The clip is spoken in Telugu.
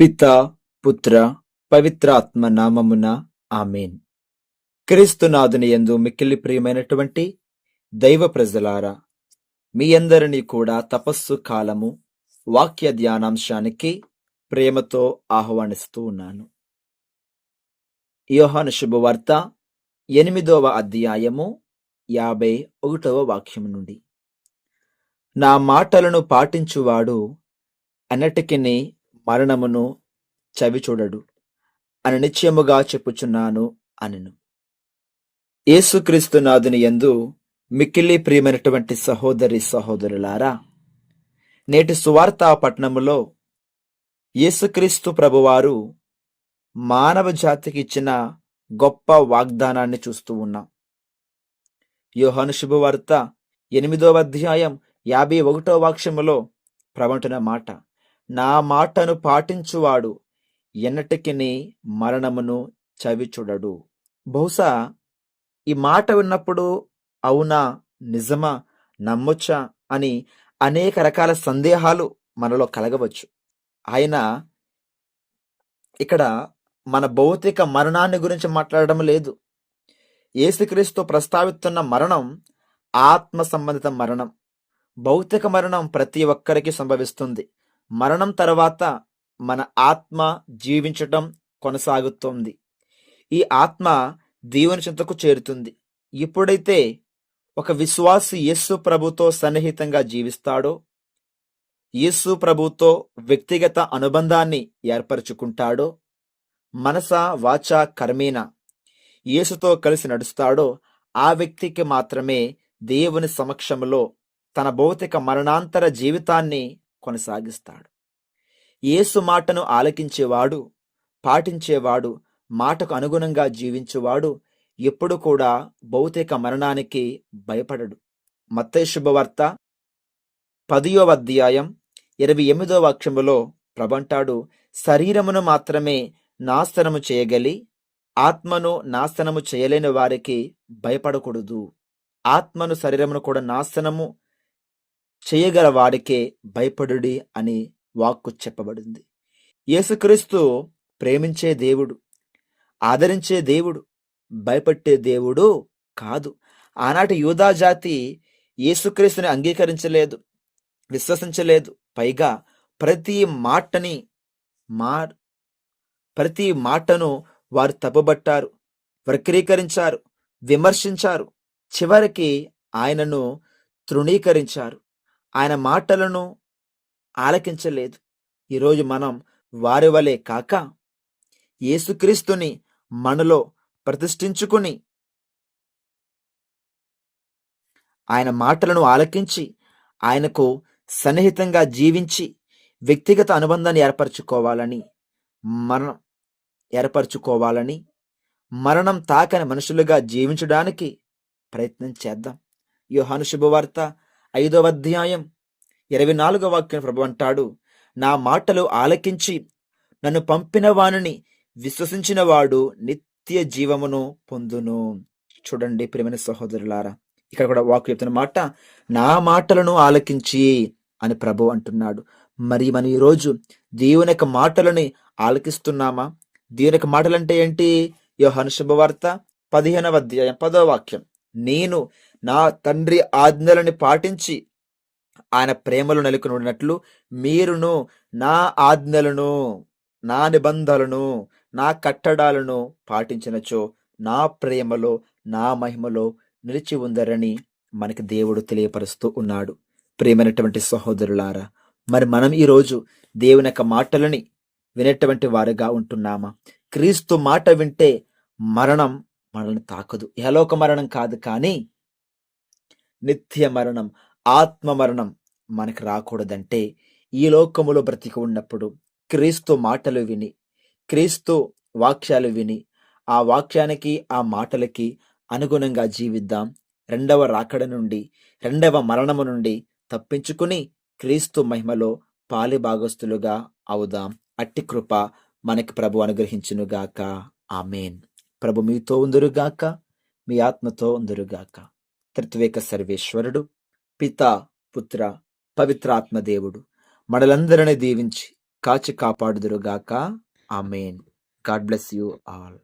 పిత పుత్ర పవిత్రాత్మ నామమున ఆమెన్. క్రీస్తునాథుని యందు మిక్కిలి ప్రియమైనటువంటి దైవ ప్రజలారా మీ అందరినీ కూడా తపస్సు కాలము వాక్య ధ్యానాంశానికి ప్రేమతో ఆహ్వానిస్తూ ఉన్నాను. యోహాను శుభవార్త ఎనిమిదవ అధ్యాయము యాభై ఒకటవ వాక్యం నుండి. నా మాటలను పాటించువాడు అన్నటికిని మరణమును చవిచూడడు అని నిశ్చయముగా చెప్పుచున్నాను అనెను. యేసుక్రీస్తు నాథుని యందు మిక్కిలి ప్రియమైనటువంటి సహోదరి సహోదరులారా నేటి సువార్తా పట్టణములో యేసుక్రీస్తు ప్రభువారు మానవ జాతికి ఇచ్చిన గొప్ప వాగ్దానాన్ని చూస్తూ ఉన్నాం. యోహాను శుభవార్త ఎనిమిదవ అధ్యాయం యాభై ఒకటో వాక్యములో ప్రవంటున్న మాట నా మాటను పాటించువాడు ఎన్నటికిని మరణమును చవిచుడడు. బహుశా ఈ మాట విన్నప్పుడు అవునా నిజమా నమ్మొచ్చా అని అనేక రకాల సందేహాలు మనలో కలగవచ్చు. ఆయన ఇక్కడ మన భౌతిక మరణాన్ని గురించి మాట్లాడడం లేదు. ఏసుక్రీస్తు ప్రస్తావిస్తున్న మరణం ఆత్మ సంబంధిత మరణం. భౌతిక మరణం ప్రతి ఒక్కరికి సంభవిస్తుంది. మరణం తర్వాత మన ఆత్మ జీవించటం కొనసాగుతోంది. ఈ ఆత్మ దేవుని చింతకు చేరుతుంది. ఎప్పుడైతే ఒక విశ్వాసి యేసు ప్రభుతో సన్నిహితంగా జీవిస్తాడో యేసు ప్రభుతో వ్యక్తిగత అనుబంధాన్ని ఏర్పరచుకుంటాడో మనస వాచ కర్మేన యేసుతో కలిసి నడుస్తాడో ఆ వ్యక్తికి మాత్రమే దేవుని సమక్షంలో తన భౌతిక మరణాంతర జీవితాన్ని కొనసాగిస్తాడు. యేసు మాటను ఆలకించేవాడు పాటించేవాడు మాటకు అనుగుణంగా జీవించేవాడు ఎప్పుడు కూడా భౌతిక మరణానికి భయపడడు. మత్తయి శుభవార్త పదియో అధ్యాయం ఇరవై ఎనిమిదో వాక్యములో ప్రభంటాడు శరీరమును మాత్రమే నాశనము చేయగలి ఆత్మను నాశనము చేయలేని వారికి భయపడకూడదు. ఆత్మను శరీరమును కూడా నాశనము చేయగల వాడికే భయపడుడి అని వాక్కు చెప్పబడింది. యేసుక్రీస్తు ప్రేమించే దేవుడు ఆదరించే దేవుడు భయపట్టే దేవుడు కాదు. ఆనాటి యూదా జాతి యేసుక్రీస్తుని అంగీకరించలేదు విశ్వసించలేదు. పైగా ప్రతి మాటని మా ప్రతి మాటను వారు తప్పుబట్టారు వక్రీకరించారు విమర్శించారు. చివరికి ఆయనను తృణీకరించారు. ఆయన మాటలను ఆలకించలేదు. ఈరోజు మనం వారి వలె కాక యేసుక్రీస్తుని మనలో ప్రతిష్ఠించుకుని ఆయన మాటలను ఆలకించి ఆయనకు సన్నిహితంగా జీవించి వ్యక్తిగత అనుబంధాన్ని ఏర్పరచుకోవాలని మరణం ఏర్పరచుకోవాలని మరణం తాకని మనుషులుగా జీవించడానికి ప్రయత్నం చేద్దాం. యోహాను శుభవార్త ఐదవ అధ్యాయం ఇరవై నాలుగవ వాక్యం ప్రభు అంటాడు నా మాటలు ఆలకించి నన్ను పంపిన వానిని విశ్వసించిన వాడు నిత్య జీవమును పొందును. చూడండి ప్రేమైన సహోదరులారా ఇక్కడ కూడా వాక్యం చెప్తున్న మాట నా మాటలను ఆలకించి అని ప్రభు అంటున్నాడు. మరి మనం ఈరోజు దేవుని యొక్క మాటలని ఆలకిస్తున్నామా? దేవుని యొక్క మాటలు అంటే ఏంటి? యోహాను శుభవార్త పదిహేనవ అధ్యాయం పదో వాక్యం. నేను నా తండ్రి ఆజ్ఞలని పాటించి ఆయన ప్రేమలు నెలకొని ఉన్నట్లు మీరును నా ఆజ్ఞలను నా నిబంధనలను నా కట్టడాలను పాటించినచో నా ప్రేమలో నా మహిమలో నిలిచి ఉందరని మనకి దేవుడు తెలియపరుస్తూ ఉన్నాడు. ప్రేమైనటువంటి సహోదరులారా మరి మనం ఈరోజు దేవుని యొక్క మాటలని వినేటువంటి వారుగా ఉంటున్నామా? క్రీస్తు మాట వింటే మరణం మనల్ని తాకదు. యలోక మరణం కాదు కానీ నిత్య మరణం ఆత్మ మరణం మనకు రాకూడదంటే ఈ లోకములో బ్రతికి ఉన్నప్పుడు క్రీస్తు మాటలు విని క్రీస్తు వాక్యాలు విని ఆ వాక్యానికి ఆ మాటలకి అనుగుణంగా జీవిద్దాం. రెండవ రాకడ నుండి రెండవ మరణము నుండి తప్పించుకుని క్రీస్తు మహిమలో పాలి భాగస్తులుగా అవుదాం. అట్టి కృప మనకి ప్రభు అనుగ్రహించునుగాక. ఆమెన్. ప్రభు మీతో ఉందురుగాక మీ ఆత్మతో ఉందురుగాక. త్రిత్వేక సర్వేశ్వరుడు పిత పుత్ర పవిత్రాత్మ దేవుడు. మనలందరినీ దీవించి కాచి కాపాడుదురుగాక. May God bless you all.